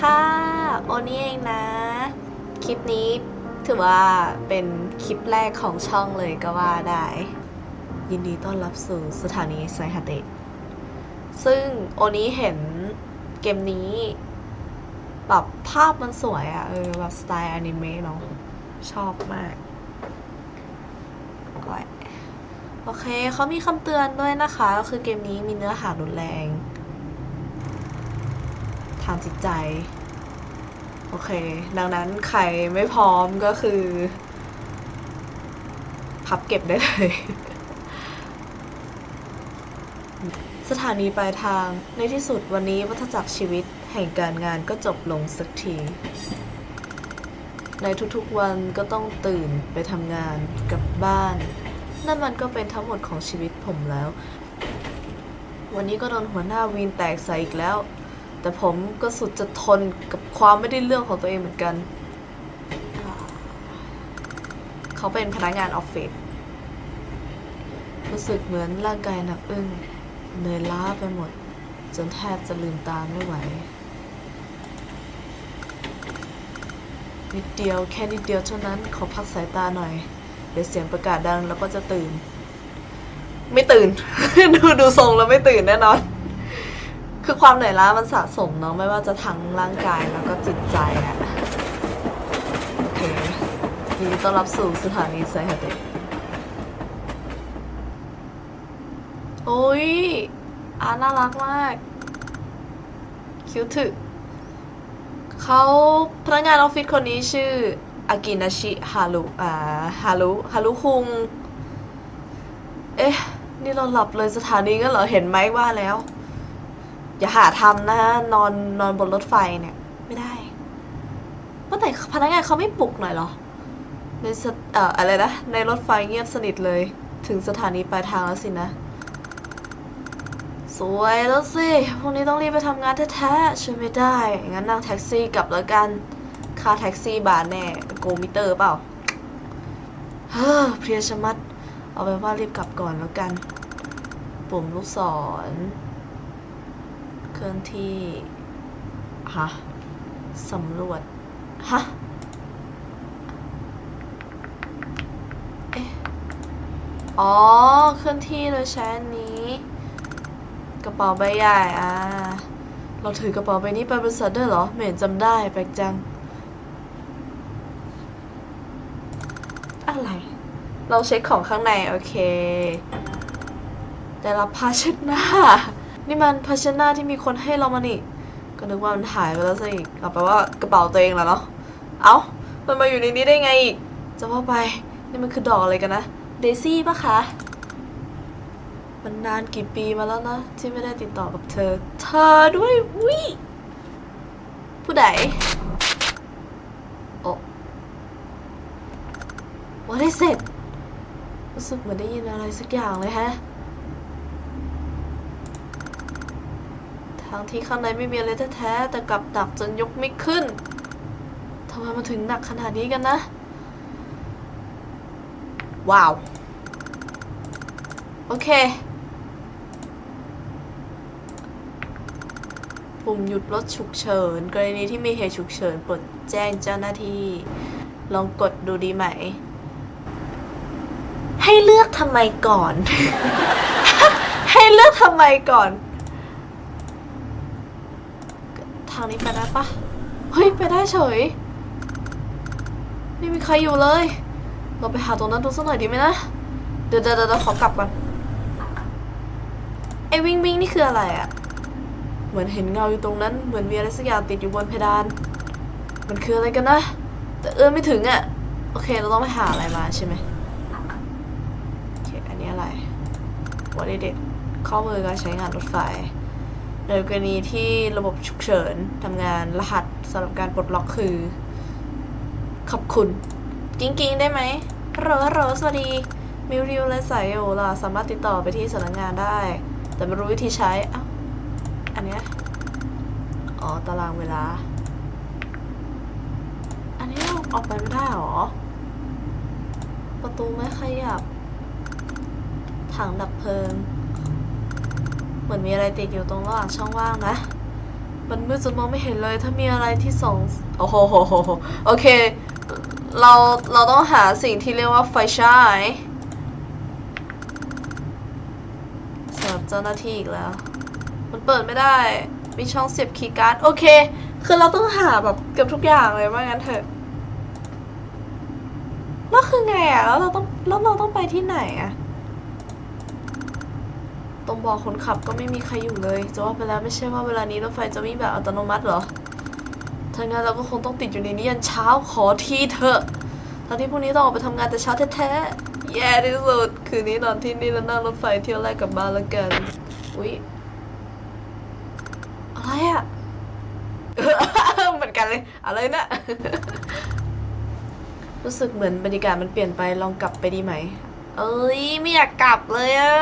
ค่ะ โอนี่เองนะ คลิปนี้ถือว่าเป็นคลิปแรกของช่องเลยก็ว่าได้ ยินดีต้อนรับสู่สถานีไซฮาเตะซึ่งโอนี้เห็นเกมนี้ แบบภาพมันสวยอะเออแบบสไตล์อนิเมะเนาะชอบมากก็โอเคเขามีคำเตือนด้วยนะคะ ก็คือเกมนี้มีเนื้อหารุนแรง ทางจิตใจ โอเค ดังนั้นใครไม่พร้อมก็คือ พับเก็บได้เลย สถานีปลายทางในที่สุดวันนี้วัฏจักรชีวิตแห่งการงานก็จบลงสักที ในทุกๆวันก็ต้องตื่นไปทำงานกลับบ้าน นั่นมันก็เป็นทั้งหมดของชีวิตผมแล้ว วันนี้ก็โดนหัวหน้าวีนแตกใส่อีกแล้ว แต่ผมก็สุดจะทนกับความไม่ได้เรื่องของตัวเองเหมือนกัน เขาเป็นพนักงานออฟฟิศ รู้สึกเหมือนร่างกายหนักอึ้งเหนื่อยล้าไปหมด จนแทบจะลืมตาไม่ไหว นิดเดียวแค่นิดเดียวเท่านั้น ขอพักสายตาหน่อย เดี๋ยวเสียงประกาศดังแล้วก็จะตื่น ไม่ตื่น ดูดูทรงแล้วไม่ตื่นแน่นอน คือความเหนื่อยล้ามันสะสมเนาะไม่ว่าจะทั้งร่างกายแล้วก็จิตใจอะโอเคยินดีต้อนรับสู่สถานีไซฮาเตะโอ้ยอาน่ารักมาก คิวถึเขาพนักงานออฟฟิศคนนี้ชื่ออากินาชิฮารุอ่าฮารุฮารุคุง เอ๊ะ นี่เราหลับเลยสถานีก็เหรอ เห็นไหมว่าแล้ว อย่าหาทำนะนอนนอนบนรถไฟเนี่ย ไม่ได้ว่าแต่พนักงานเขาไม่ปลุกหน่อยเหรอในสถเอ่ออะไรนะในรถไฟเงียบสนิทเลย ถึงสถานีปลายทางแล้วสินะ สวยแล้วสิพรุ่งนี้ต้องรีบไปทำงานแท้ๆช่วยไม่ได้ งั้นนั่งแท็กซี่กลับแล้วกัน ค่าแท็กซี่บาทแน่โกมิเตอร์เปล่าเฮ้อเพลียชะมัด เอาไปนว่ารีบกลับก่อนแล้วกัน ปุ่มลูกศร เคลื่อนที่ฮะสำรวจฮะเอ๊ะอ๋อเคลื่อนที่โดยใช้อันนี้ กระเป๋าใบใหญ่อะเราถือกระเป๋าใบนี้ไปบริษัทด้วยเหรอไม่เห็นจำได้แปลกจัง อะไร เราเช็คของข้างใน โอเคแต่รับผ้าเช็ดหน้า นี่มันผ้าชน้าที่มีคนให้เรามานี่ ก็นึกว่ามันหายไปแล้วซะอีกเอาไปว่ากระเป๋าตัวเองแหละเนาะ เอ้า มันมาอยู่ในนี้ได้ไงอีก จะว่าไป นี่มันคือดอกอะไรกันนะ เดซี่ปะคะ มันนานกี่ปีมาแล้วนะ ที่ไม่ได้ติดต่อกับเธอ เธอด้วยวิผู้ใดโอ้ว่าได้เสร็จรู้สึกเหมือนได้ยินอะไรสักอย่างเลยฮะ ทางที่ข้างในไม่มีอะไรแท้ๆแต่กลับหนักจนยกไม่ขึ้นทำไมมันถึงหนักขนาดนี้กันนะ ว้าว โอเค ปุ่มหยุดรถฉุกเฉิน กรณีที่มีเหตุฉุกเฉินโปรดแจ้งเจ้าหน้าที่ ลองกดดูดีไหม ให้เลือกทำไมก่อน ให้เลือกทำไมก่อน ทางนี้ไปได้ปะเฮ้ย ไปได้เฉย ไม่มีใครอยู่เลย เราไปหาตรงนั้นดูสักหน่อยดีไหมนะ เดี๋ยวเดี๋ยวเดี๋ยวขอกลับก่อน ไอ้วิ่งวิ่งนี่คืออะไรอะเหมือนเห็นเงาอยู่ตรงนั้น เหมือนมีอะไรสักอย่างติดอยู่บนเพดาน มันคืออะไรกันนะ แต่เอื้อมไม่ถึงอะโอเค เราต้องไปหาอะไรมาใช่ไหมโอเค อันนี้อะไรวันนี้เด็ดข้อมือการใช้งานรถไฟ ในกรณีที่ระบบฉุกเฉินทำงานรหัสสำหรับการปลดล็อกคือ ขอบคุณ กิ้งกิ้งได้ไหมโรโรสวัสดี มิวริวและสายโยล่ะสามารถติดต่อไปที่สำนักงานได้ แต่ไม่รู้วิธีใช้อ้าวอันเนี้ยอ๋อ ตารางเวลา อันนี้เราออกไปไม่ได้หรอ ประตูไม่ขยับ ถังดับเพลิง เหมือนมีอะไรติดอยู่ตรงระหว่างช่องว่างนะ มันมืดจนมองไม่เห็นเลย ถ้ามีอะไรที่ส่องโอ้โหโอเค เราเราต้องหาสิ่งที่เรียกว่าไฟฉายสำหรับเจ้าหน้าที่อีกแล้ว มันเปิดไม่ได้ มีช่องเสียบคีย์การ์ด โอเค คือเราต้องหาแบบเกือบทุกอย่างเลยว่างั้นเถอะแล้วคือไงอะ แล้วเราต้องแล้วเราต้องไปที่ไหนอะ รงบอกคนขับก็ไม่มีใครอยู่เลย จะว่าไปแล้วไม่ใช่ว่าเวลานี้รถไฟจะวิ่งแบบอัตโนมัติเหรอถ้างั้นเราก็คงต้องติดอยู่ในนี้ยันเช้าขอทีเถอะตอนที่พรุ่งนี้ต้องออกไปทำงานแต่เช้าแท้ๆ แย่ที่สุด คืนนี้นอนที่นี่แล้วนั่งรถไฟเที่ยวแรกกลับบ้านแล้วกัน อุ๊ย อะไรอะเหมือนกันเลย อะไรนะ รู้สึกเหมือนบรรยากาศมันเปลี่ยนไปลองกลับไปดีไหม เอ้ย ไม่อยากกลับเลยอะ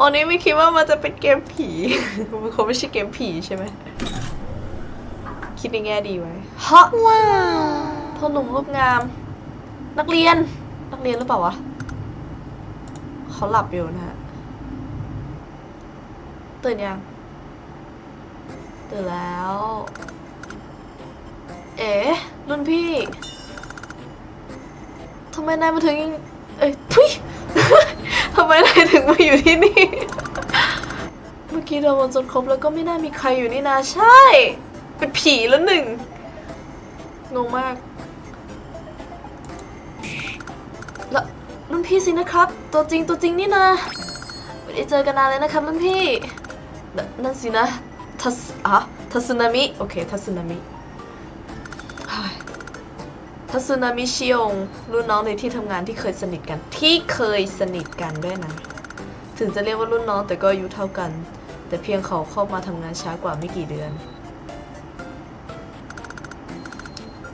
อันนี้ไม่คิดว่ามันจะเป็นเกมผีมันคงไม่ใช่เกมผีใช่ไหม คิดในแง่ดีไว้ฮะว้าวพ่อหนุ่มรูปงาม นักเรียน นักเรียนหรือเปล่าวะ เขาหลับอยู่นะฮะ ตื่นยัง ตื่นแล้ว เอ๋รุ่นพี่ทำไมนายมาถึงยังเอ้ยทุย ทำไมนายถึงมาอยู่ที่นี่ เมื่อกี้เราวนจนครบแล้วก็ไม่น่ามีใครอยู่นี่นาใช่ เป็นผีแล้วหนึ่ง งงมาก แล้วรุ่นพี่สินะครับ ตัวจริงตัวจริงนี่นะ ไม่ได้เจอกันนานเลยนะครับรุ่นพี่ นั่นสินะทัสอะทัศนามิ โอเค ทัศนามิ ทัศนามิชิองรุ่นน้องในที่ทำงานที่เคยสนิทกัน ที่เคยสนิทกันด้วยนะ ถึงจะเรียกว่ารุ่นน้องแต่ก็อายุเท่ากัน แต่เพียงเขาเข้ามาทำงานช้ากว่าไม่กี่เดือน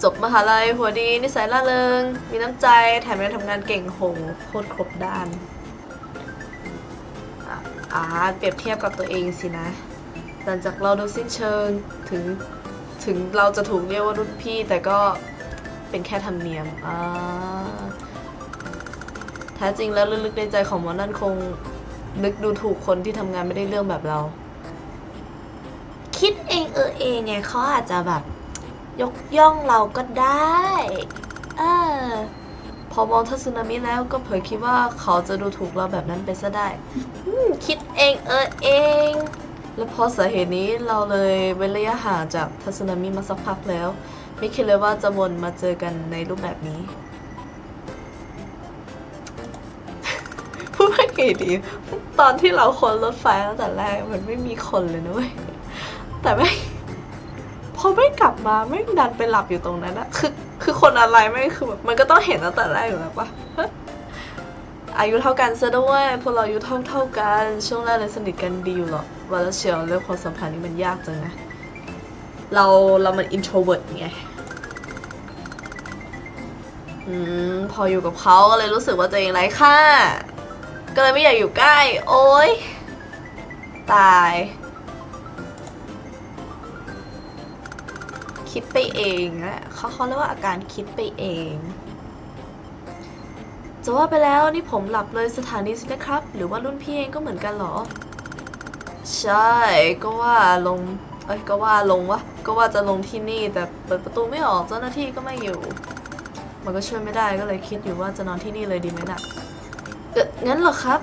จบมหาลัยหัวดีนิสัยร่าเริง มีน้ำใจแถมยังทำงานเก่งโหโคตรครบด้านอะอ่าเปรียบเทียบกับตัวเองสินะ หลังจากเราดูสิ้นเชิงถึงถึงเราจะถูกเรียกว่ารุ่นพี่แต่ก็ เป็นแค่ธรรมเนียมอ่าแท้จริงแล้วลึกๆในใจของหมอนั่นคงนึกดูถูกคนที่ทำงานไม่ได้เรื่องแบบเรา คิดเองเออเองไงเขาอาจจะแบบ ยกย่องเราก็ได้ เออ พอมองทัศนามิแล้วก็เผยคิดว่าเขาจะดูถูกเราแบบนั้นไปซะได้อืมคิดเองเออเอง และเพราะสาเหตุนี้เราเลยเว้นระยะห่างจากทัศนามิมาสักพักแล้ว ไม่คิดเลยว่าจะวนมาเจอกันในรูปแบบนี้ พูดว่าไงดีตอนที่เราคนรถไฟตั้งแต่แรกมันไม่มีคนเลยนะเว้ยแต่ไม่พอไม่กลับมาไม่ดันไปหลับอยู่ตรงนั้นอะคือคือคนอะไรไม่คือแบบมันก็ต้องเห็นตั้งแต่แรกอยู่แล้วปะฮะอายุเท่ากันซะด้วยพวกเราอายุเท่าเท่ากัน ช่วงแรกเลยสนิทกันดีอยู่หรอกว่าแล้วเชียวเรื่องความสัมพันธ์นี่มันยากจังนะ เราเรามัน introvert ไง อืมพออยู่กับเขาก็เลยรู้สึกว่าตัวเองไร้ค่า ก็เลยไม่อยากอยู่ใกล้ โอ๊ย ตาย คิดไปเองอะเขาเขาเรียกว่าอาการคิดไปเอง จะว่าไปแล้วนี่ผมหลับเลยสถานีสินะครับ หรือว่ารุ่นพี่เองก็เหมือนกันเหรอ ใช่ก็ว่าลงเอ้ยก็ว่าลงวะก็ว่าจะลงที่นี่แต่เปิดประตูไม่ออกเจ้าหน้าที่ก็ไม่อยู่ มันก็ช่วยไม่ได้ก็เลยคิดอยู่ว่าจะนอนที่นี่เลยดีไหมน่ะเอองั้นเหรอครับ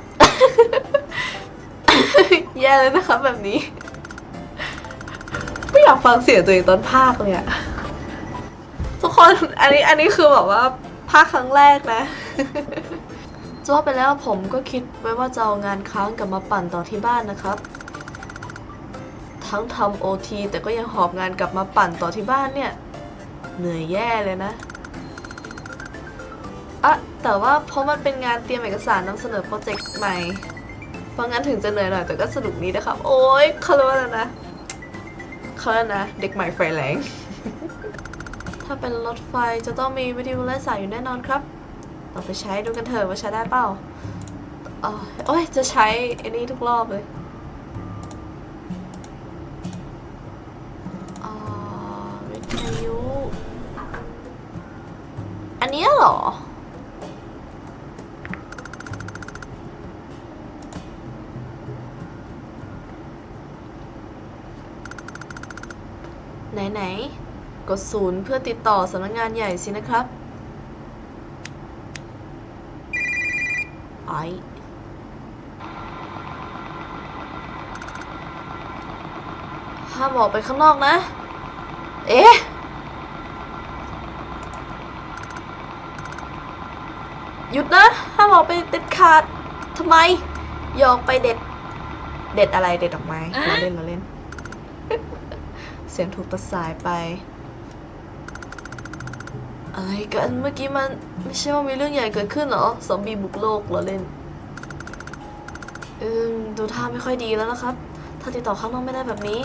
แย่เลยนะครับแบบนี้ ไม่อยากฟังเสียงตัวเองตอนภาคเลยอะทุกคนอันนี้อันนี้คือแบบว่าภาคครั้งแรกนะจะว่าไปแล้วผมก็คิดไว้ว่าจะเอางานค้างกลับมาปั่นต่อที่บ้านนะครับ ทั้งทำโอทีแต่ก็ยังหอบงานกลับมาปั่นต่อที่บ้านเนี่ย เหนื่อยแย่เลยนะ อะแต่ว่าเพราะมันเป็นงานเตรียมเอกสารนำเสนอโปรเจกต์ใหม่ เพราะงั้นถึงจะเหนื่อยหน่อยแต่ก็สนุกดีนะครับ โอ๊ยเขาเรียกว่าอะไรนะเขาเรียกนะ เด็กใหม่ไฟแรง ถ้าเป็นรถไฟจะต้องมีวิทยุไร้สายอยู่แน่นอนครับเราไปใช้ดูกันเถอะว่าใช้ได้เปล่าอ๋อโอ้ยจะใช้ไอันนี้ทุกรอบเลย ไหนๆกดศูนย์เพื่อติดต่อสำนักงานใหญ่สินะครับไอห้ามออกไปข้างนอกนะ เอ๊ะหยุดนะห้ามออกไปเด็ดขาดทำไมอย่าออกไปเด็ด เด็ดอะไรเด็ดดอกไม้เราเล่นเราเล่น เสียงถูกตัดสายไป อะไรกันเมื่อกี้มัน ไม่ใช่ว่ามีเรื่องใหญ่เกิดขึ้นเหรอซอมบี้บุกโลกเหราเล่นอืมดูท่าไม่ค่อยดีแล้วนะครับ ถ้าติดต่อข้างนอกไม่ได้แบบนี้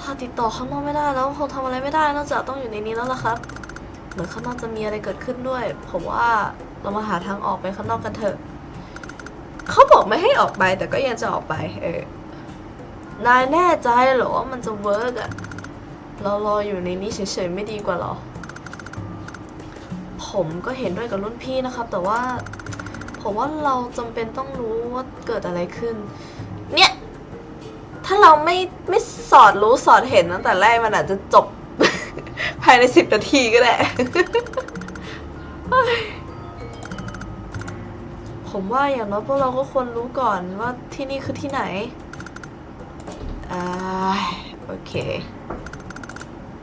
ถ้าติดต่อข้างนอกไม่ได้แล้วคงทำอะไรไม่ได้นอกจากต้องอยู่ในนี้แล้วล่ะครับเหมือนข้างนอกจะมีอะไรเกิดขึ้นด้วย ผมว่าเรามาหาทางออกไปข้างนอกกันเถอะ เขาบอกไม่ให้ออกไปแต่ก็ยังจะออกไป เออ นายแน่ใจเหรอว่ามันจะเวิร์กอะเรารออยู่ในนี้เฉยๆไม่ดีกว่าหรอ ผมก็เห็นด้วยกับรุ่นพี่นะครับ แต่ว่าผมว่าเราจำเป็นต้องรู้ว่าเกิดอะไรขึ้น เนี่ย ถ้าเราไม่ไม่สอดรู้สอดเห็นตั้งแต่แรกมันอาจจะจบ ภายในสิบนาทีก็ได้ผมว่าอย่างน้อยพวกเราก็ควรรู้ก่อนว่าที่นี่คือที่ไหน อ่าโอเค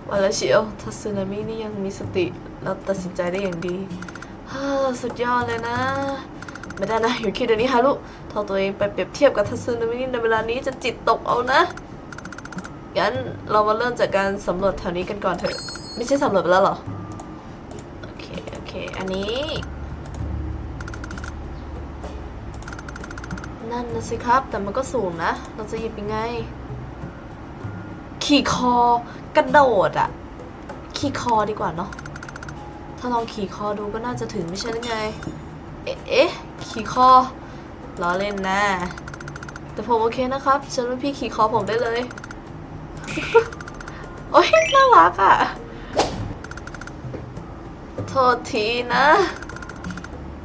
วันละเชียวทัสึนามินี่ยังมีสติแล้วตัดสินใจได้อย่างดีฮ่าสุดยอดเลยนะ ไม่ได้นะอยู่คิดเดี๋ยวนี้ฮารุถ้าตัวเองไปเปรียบเทียบกับทัสึนามิในเวลานี้จะจิตตกเอานะงั้นเรามาเริ่มจากการสำรวจแถวนี้กันก่อนเถอะ ไม่ใช่สำรวจไปแล้วหรอ โอเค โอเค อันนี้ นั่นนะสิครับ แต่มันก็สูงนะ เราจะหยิบยังไง ขี่คอกระโดดอะขี่คอดีกว่าเนาะถ้าลองขี่คอดูก็น่าจะถึงไม่ใช่หรือไง เอ๊ะเอ๊ะขี่คอล้อเล่นนะ แต่ผมโอเคนะครับเชิญพี่ขี่คอผมได้เลยโอ๊ยน่ารักอะโทษทีนะ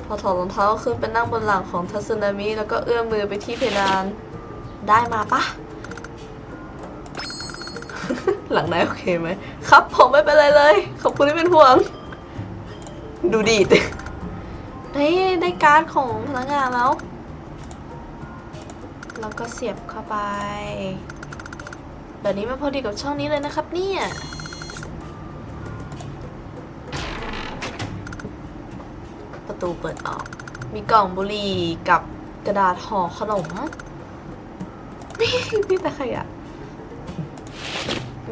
พอถอดรองเท้าขึ้นไปนั่งบนหลังของทัศนามิแล้วก็เอื้อมมือไปที่เพดาน ได้มาปะ หลังนายโอเคไหมครับผมไม่เป็นไรเลย ขอบคุณที่เป็นห่วง ดูดีดได้ได้การ์ดของพนักงานแล้ว แล้วก็เสียบเข้าไปแบบนี้มันพอดีกับช่องนี้เลยนะครับเนี่ยประตูเปิดออก มีกล่องบุหรี่กับกระดาษห่อขนม มีมีแต่ขยะ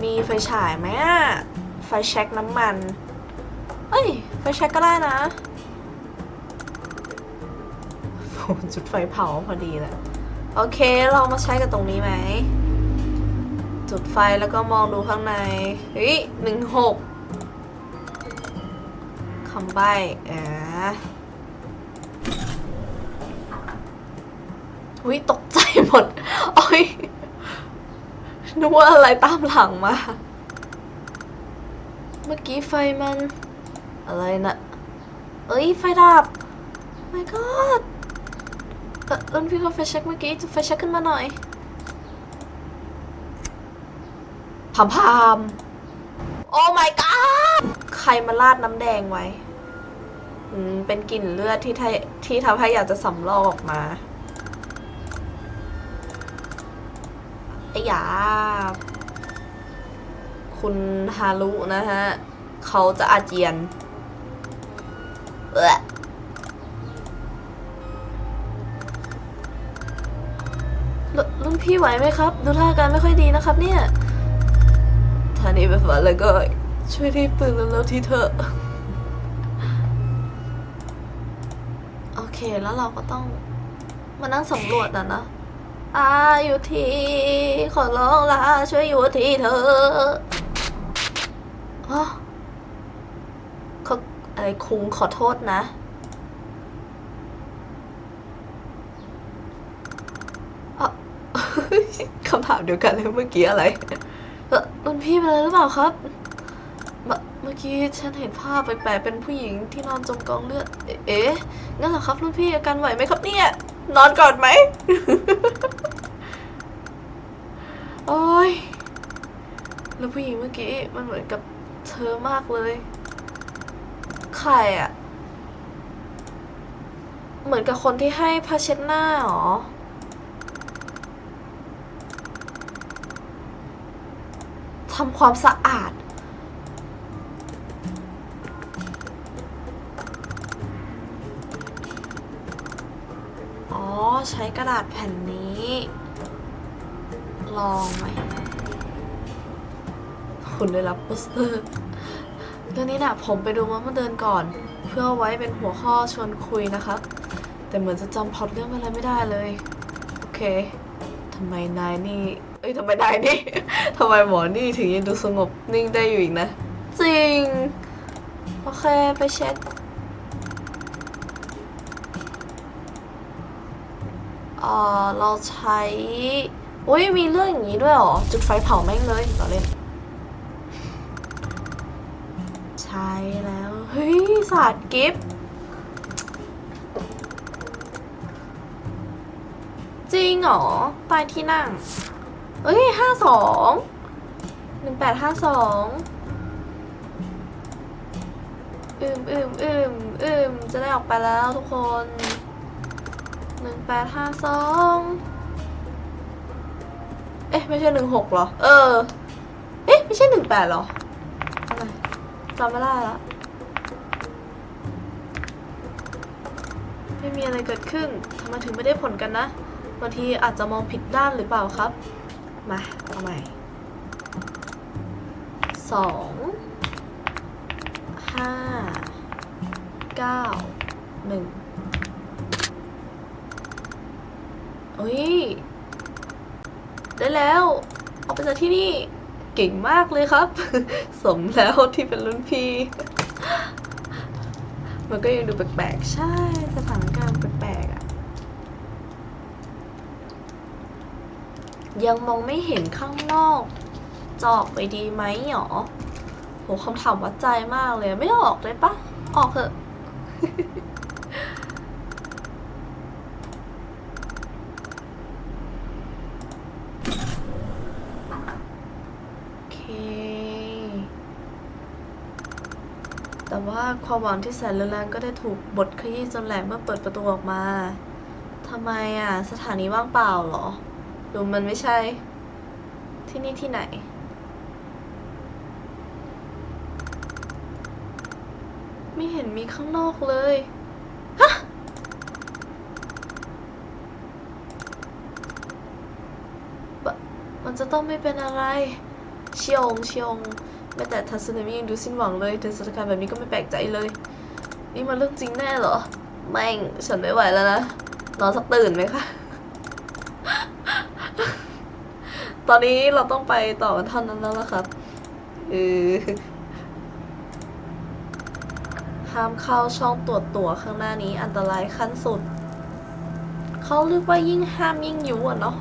มีไฟฉายไหมอะไฟแช็กน้ำมัน เอ้ย ไฟแช็กก็ได้นะโอ้จุดไฟเผาพอดีเลยโอเค เรามาใช้กับตรงนี้ไหม จุดไฟแล้วก็มองดูข้างใน เฮ้ยหนึ่งหกคำใบ้อ่าอุ้ยตกใจหมดโอ้ย นึกว่าอะไรตามหลังมา เมื่อกี้ไฟมัน อะไรนะเอ้ย ไฟดับ my god เอ่อรุ่นพี่เขาไฟแช็กเมื่อกี้จุดไฟแช็กขึ้นมาหน่อยพามพามโอ้ my god ใครมาราดน้ำแดงไว้ อืม เป็นกลิ่นเลือดที่ทที่ทำให้อยากจะสำลอกออกมา ไอ้ยา คุณฮารุนะฮะ เขาจะอาเจียนเออรุ่นพี่ไหวไหมครับ ดูท่าการไม่ค่อยดีนะครับเนี่ยถ้านี่เป็นฝันแล้วก็ช่วยรีบตื่นเร็วทีเถอะ โอเคแล้วเราก็ต้องมานั่งสำรวจนะนะ อาอยู่ที่ขอร้องละช่วยอยู่ที่เธออ๋อเขาอะไรคุงขอโทษนะอะคำถามเดียวกันเลยเมื่อกี้อะไรเอ่อรุ่นพี่เป็นอะไรหรือเปล่าครับ เมื่อกี้ฉันเห็นภาพแปลกๆเป็นผู้หญิงที่นอนจมกองเลือดเอ๊ะเอ๊ะ งั้นเหรอครับรุ่นพี่อาการไหวไหมครับเนี่ย นอนก่อนไหม โอ้ย แล้วผู้หญิงเมื่อกี้มันเหมือนกับเธอมากเลย ใครอะเหมือนกับคนที่ให้ผ้าเช็ดหน้าหรอทำความสะอาด ใช้กระดาษแผ่นนี้ ลองไหมคุณได้รับโปสเตอร์เรื่องนี้นะผมไปดูมาเมื่อเดือนก่อน เพื่อไว้เป็นหัวข้อชวนคุยนะครับ แต่เหมือนจะจำพล็อตเรื่องอะไรไม่ได้เลย โอเคทำไมนายนี่ เอ้ยทำไมนายนี่ทำไมหมอนี่ถึงยังดูสงบนิ่งได้อยู่อีกนะ จริง โอเคไปเช็ด อเราใช้อุ้ยมีเรื่องอย่างนี้ด้วยหรอ จุดไฟเผาแม่งเลยต่อเล่นใช้แล้ว เฮ้ยศาสตร์กิฟต์จริงหรอใตายที่นั่ง เอ้ยห้าสองหนึ่งแปดห้าสองอืมอืมอืมอืมจะได้ออกไปแล้วทุกคน หนึ่งแปดห้าสองเอ๊ะ ไม่ใช่หนึ่งหกเหรอ เออ เอ๊ะ ไม่ใช่หนึ่งแปดเหรอ อะไรจำไม่ได้ละ ไม่มีอะไรเกิดขึ้นทำไมถึงไม่ได้ผลกันนะบางทีอาจจะมองผิดด้านหรือเปล่าครับ มาเอาใหม่สองห้าเก้าหนึ่ง เอ้ย ได้แล้วออกไปจากที่นี่เก่งมากเลยครับ สมแล้วที่เป็นรุ่นพี่ มันก็ยังดูแปลกๆ ใช่ สถานการณ์แปลกๆอะยังมองไม่เห็นข้างนอกจออกไปดีไหมหรอโหคำถามวัดใจมากเลย ไม่ออกเลยปะ ออกเถอะ โอเค แต่ว่า ความหวังที่แสนเรือนแรงก็ได้ถูกบดขยี้จนแหลกเมื่อเปิดประตูออกมา ทำไมอะ สถานีว่างเปล่าเหรอ หรือมันไม่ใช่ ที่นี่ที่ไหน ไม่เห็นมีข้างนอกเลย ฮะ มันจะต้องไม่เป็นอะไร เชียงเชียง แม้แต่ทัศน์มิยังดูสิ้นหวังเลยแต่สถานการณ์แบบนี้ก็ไม่แปลกใจเลย นี่มันเรื่องจริงแน่เหรอแม่งฉันไม่ไหวแล้วนะนอนสักตื่นไหมคะตอนนี้เราต้องไปต่อกันท่านนั้นแล้วละครับเออห้ามเข้าช่องตรวจตั๋วข้างหน้านี้อันตรายขั้นสุด เขาเรียกว่ายิ่งห้ามยิ่งยุอะเนาะ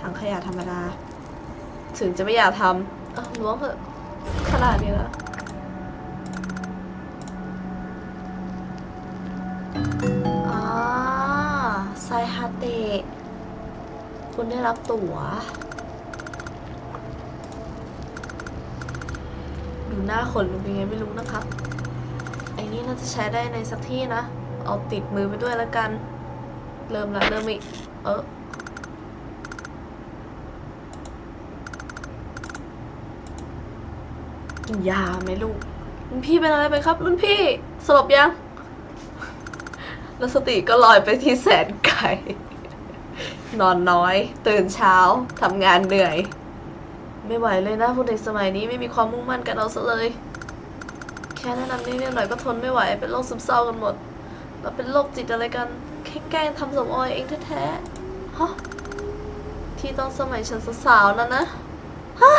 ถังขยะธรรมดา ถึงจะไม่อยากทำล้วงเถอะ ขนาดนี้แล้วอ่าไซฮาเตะคุณได้รับตั๋ว ดูหน้าขนลุกยังไงไม่รู้นะครับ ไอ้นี่น่าจะใช้ได้ในสักที่นะ เอาติดมือไปด้วยแล้วกัน เริ่มละเริ่มอีก เออ นยาไหมลูกรุ่นพี่เป็นอะไรไปครับ รุ่นพี่สลบยัง แล้วสติก็ลอยไปที่แสนไก่นอนน้อย ตื่นเช้าทำงานเหนื่อย ไม่ไหวเลยนะพวกเด็กสมัยนี้ไม่มีความมุ่งมั่นกันเอาซะเลย แค่แนะนำนิดหน่อยก็ทนไม่ไหว เป็นโรคซึมเศร้ากันหมดแล้วเป็นโรคจิตอะไรกัน แค่แกล้งทำสมออยเองแท้ๆฮะที่ต้องสมัยฉันสาวๆนั่นนะฮะ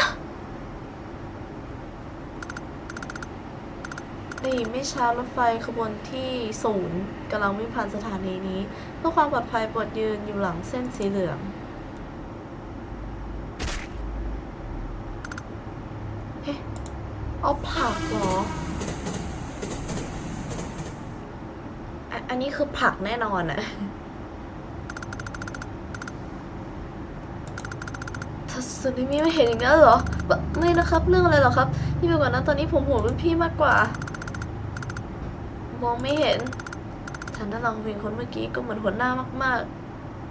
นี่ไม่ช้ารถไฟขบวนที่ศูนย์กำลังวิ่งผ่านสถานีนี้ เพื่อความปลอดภัยโปรดยืนอยู่หลังเส้นสีเหลือง เฮ้เอาผักเหรอ อันนี้คือผักแน่นอนอะทัศส่วนที่มีไม่เห็นอย่างนั้นเหรอ ไม่นะครับ เรื่องอะไรเหรอครับนี่ไปกว่านั้นตอนนี้ผมห่วงรุ่นพี่มากกว่า มองไม่เห็นทางด้านหลังผู้หญิงคนเมื่อกี้ก็เหมือนหัวหน้ามาก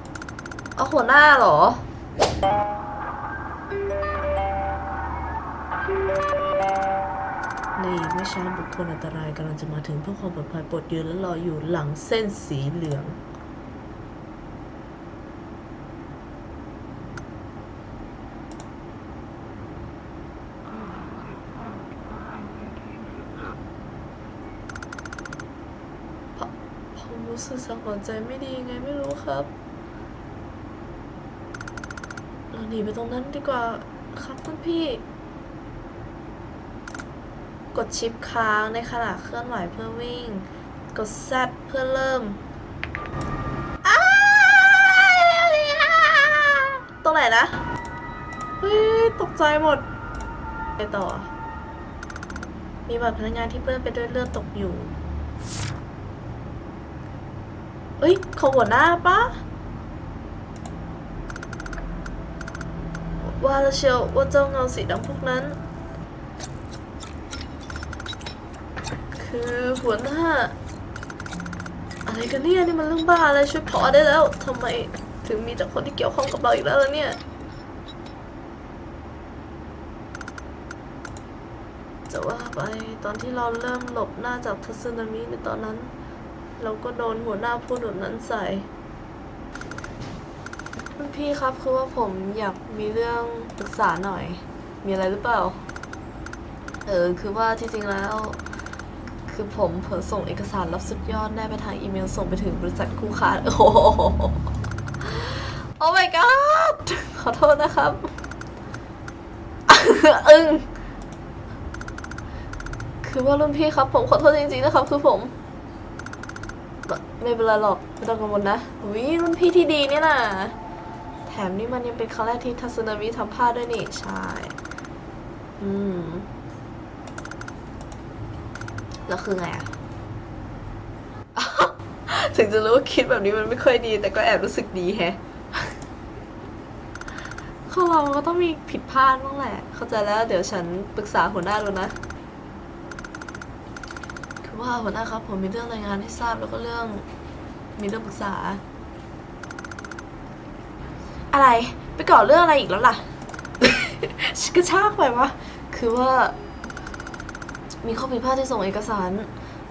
ๆ เอาหัวหน้าเหรอ ในอีกไม่ช้าบุคคลอันตรายกำลังจะมาถึงเพื่อความปลอดภัยปลดยืนและรออยู่หลังเส้นสีเหลือง ผมผมรู้สึกสัง หรณ์ใจไม่ดีไงไม่รู้ครับเราหนีไปตรงนั้นดีกว่าครับคุณพี่ กดชิปค้างในขณะเคลื่อนไหวเพื่อวิ่ง กด Z เพื่อเริ่มตรงไหนนะ เฮ้ย ตกใจหมด ไปต่อ มีบัตรพนักงานที่เปื้อนไปด้วยเลือดตกอยู่ เอ้ยเขาหัวหน้าปะว่าแล้วเชียวว่าเจ้าเงาสีดำพวกนั้น คือหัวหน้า อะไรกันเนี่ยนี่มันเรื่องบ้าอะไรช่วยพอได้แล้วทำไมถึงมีแต่คนที่เกี่ยวข้องกับเราอีกแล้วล่ะเนี่ยจะว่าไปตอนที่เราเริ่มหลบหน้าจากทัศนามิในตอนนั้น เราก็โดนหัวหน้าพูดแบบนั้นใส่คุณพี่ครับคือว่าผมอยากมีเรื่องปรึกษาหน่อย มีอะไรหรือเปล่า เออคือว่าที่จริงแล้ว คือผมเผลอส่งเอกสารรับสุดยอดได้ไปทางอีเมลส่งไปถึงบริษัทคู่ค้าโอ้โหโอ้ my god ขอโทษนะครับ อึ้งคือว่ารุ่นพี่ครับผมขอโทษจริงๆนะครับ คือผม ไม่เป็นไรหรอกไม่ต้องกังวลนะวิรุ่นพี่ที่ดีเนี่ยนะแถมนี่มันยังเป็นครั้งแรกที่ทัศนามิทำพลาดด้วยนี่ ใช่ อืม แล้วคือไงอะถึงจะรู้ว่าคิดแบบนี้มันไม่ค่อยดี แต่ก็แอบรู้สึกดีแฮะคนเราก็ต้องมีผิดพลาดบ้างแหละ เข้าใจแล้ว เดี๋ยวฉันปรึกษาหัวหน้าดูนะ ว่าหัวหน้าครับ ผมมีเรื่องรายงานให้ทราบแล้วก็เรื่อง มีเรื่องปรึกษา อะไร ไปก่อเรื่องอะไรอีกแล้วล่ะฉันกระชากไปวะคือว่า มีข้อผิดพลาดที่ส่งเอกสาร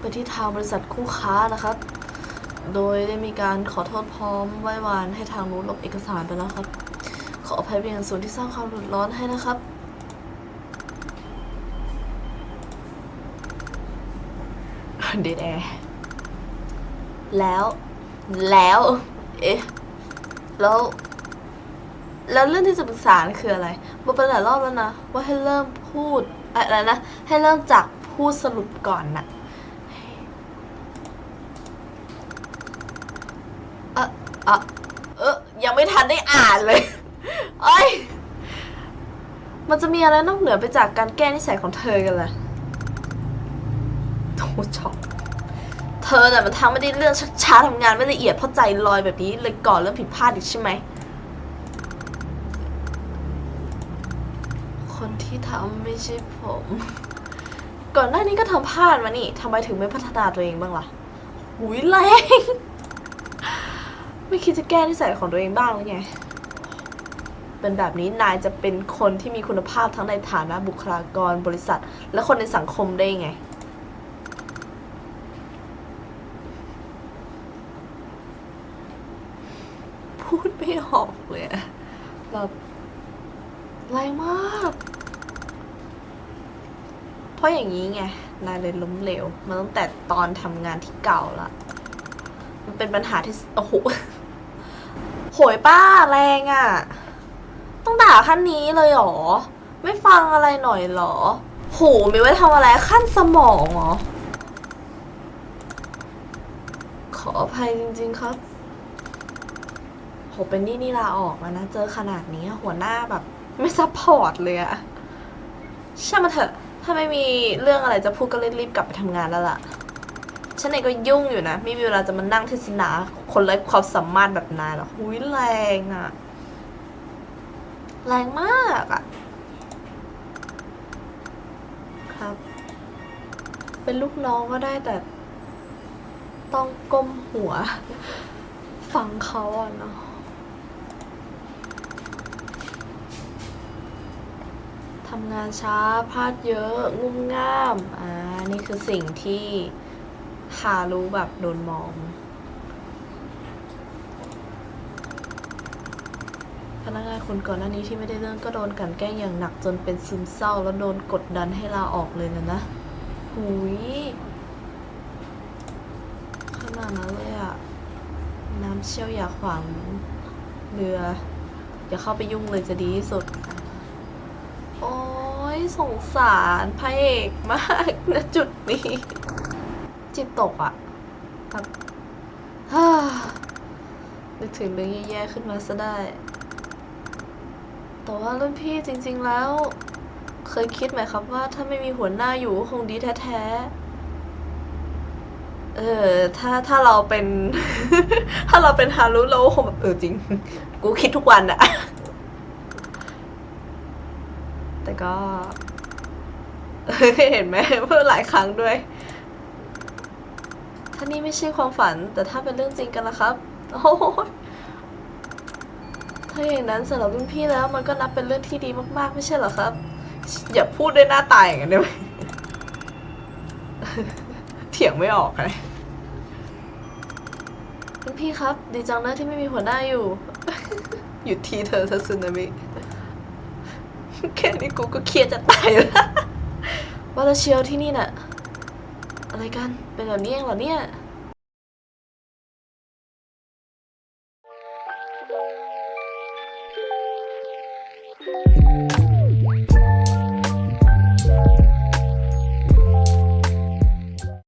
ไปที่ทางบริษัทคู่ค้านะครับ โดยได้มีการขอโทษพร้อมไหว้วานให้ทางนู้นลบเอกสารไปแล้วครับ ขออภัยเป็นอย่างสูงที่สร้างความเดือดร้อนให้นะครับ เดดแอร์แล้ว แล้ว เอ๊ะ แล้ว แล้วเรื่องที่จะปรึกษาคืออะไรบอกไปหลายรอบแล้วนะ ว่าให้เริ่มพูด อะไรนะ ให้เริ่มจากพูดสรุปก่อนน่ะเอะอะเออยังไม่ทันได้อ่านเลยเอ้ย มันจะมีอะไรนอกเหนือไปจากการแก้นิสัยของเธอกันล่ะโถช็อ เธอแต่มันทำไม่ได้เรื่องช้าๆทำงานไม่ละเอียดเพราะใจลอยแบบนี้เลยก่อเรื่องผิดพลาดอีกใช่ไหม คนที่ทำไม่ใช่ผม ก่อนหน้านี้ก็ทำพลาดมานี่ทำไมถึงไม่พัฒนาตัวเองบ้างล่ะหุยแรงไม่คิดจะแก้นิสัยของตัวเองบ้างหรือไงเป็นแบบนี้นายจะเป็นคนที่มีคุณภาพทั้งในฐานะบุคลากรบริษัท และคนในสังคมได้ไง พูดไม่ออกเลยอะ แบบแรงมาก เพราะอย่างนี้ไง นายเลยล้มเหลว มาตั้งแต่ตอนทำงานที่เก่าละมันเป็นปัญหาที่ โอ้โหโหยป้าแรงอะ่ะ ต้องด่าขั้นนี้เลยหรอ ไม่ฟังอะไรหน่อยหรอ โหมีไว้ทำอะไรขั้นสมองหรอ ขออภัยจริง ๆ ครับ โหเป็นนี่นี่ลาออกแล้วนะ เจอขนาดนี้หัวหน้าแบบ ไม่ซัพพอร์ตเลยอะช่างมาเถอะ ถ้าไม่มีเรื่องอะไรจะพูดก็รีบๆกลับไปทำงานแล้วล่ะ ฉันเองก็ยุ่งอยู่นะ ไม่มีเวลาจะมานั่งเทศนาคนไร้ความสามารถแบบนายหรอกหุยแรงอะแรงมากอะครับ เป็นลูกน้องก็ได้แต่ต้องก้มหัว ฟังเขาอะเนาะทำงานช้าพลาดเยอะงุ่มง่ามอ่านี่คือสิ่งที่ฮารู้แบบโดนมองพนักงานคนก่อนหน้านี้ที่ไม่ได้เรื่องก็โดนกันแกล้งอย่างหนักจนเป็นซึมเศร้าแล้วโดนกดดันให้ลาออกเลยนะนะหุยขนาดนั้นเลยอะน้ำเชี่ยวอย่าขวางเรือ อย่าเข้าไปยุ่งเลยจะดีที่สุด สงสารพระเอกมากนะจุดนี้ จิตตกอะครับฮ่านึกถึงเรื่องแย่ๆขึ้นมาซะได้ แต่ว่ารุ่นพี่จริงๆแล้ว เคยคิดไหมครับว่าถ้าไม่มีหัวหน้าอยู่คงดีแท้ๆ เออ ถ้าถ้าเราเป็น ถ้าเราเป็นฮารุเราคงแบบเออจริง กูคิดทุกวันอะ แต่ก็ เห็นไหมเพื่อหลายครั้งด้วย ถ้านี่ไม่ใช่ความฝัน แต่ถ้าเป็นเรื่องจริงกันละครับ โอ้ยถ้าอย่างนั้นสำหรับรุ่นพี่แล้ว มันก็นับเป็นเรื่องที่ดีมากๆ ไม่ใช่เหรอครับ อย่าพูดด้วยหน้าตายอย่างนั้นได้ไหมเถียงไม่ออกเลยรุ่นพี่ครับ ดีจังนะที่ไม่มีหัวหน้าอยู่ หยุดทีเธอทัสึนามิ แค่นี้กูก็เครียดจะตายแล้วว่าแล้วเชียวที่นี่น่ะ อะไรกัน เป็นแบบนี้เองเหรอเนี่ย